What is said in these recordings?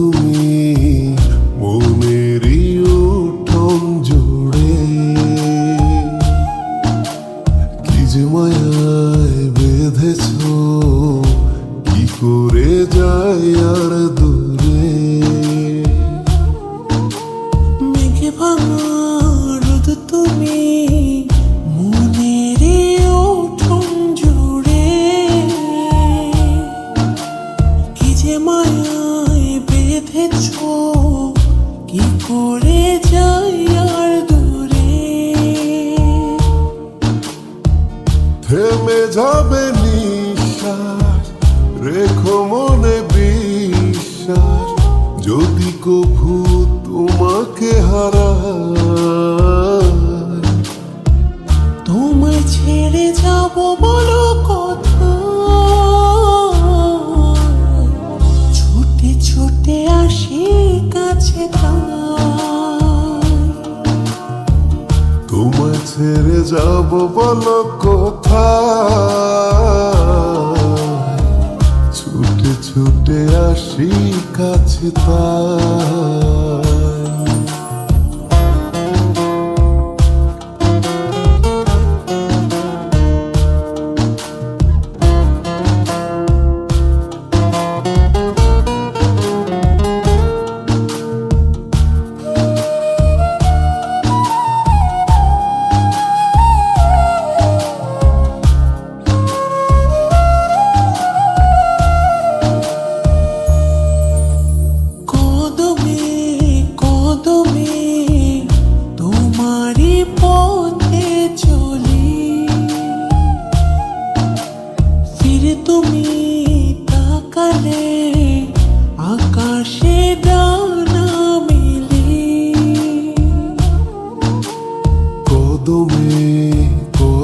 তুমি মনের উঠোন জোড়ে। কি যে মায়ায় বেঁধেছ কি করে যায় আর দূরে? কি করে যাই আর দূরে? থেমে যাবে নিঃশ্বাস রেখো মনে বিশ্বাস যদি কভু তোমাকে হারায় তোমায় ছেড়ে যাব বলো কথা ছুটে ছুটে আসি কাছে তোমায় ছেড়ে যাব বলো কথা ছুটে ছুটে আসি কাছে তাই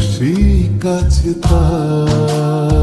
ছুটে কাছে তাই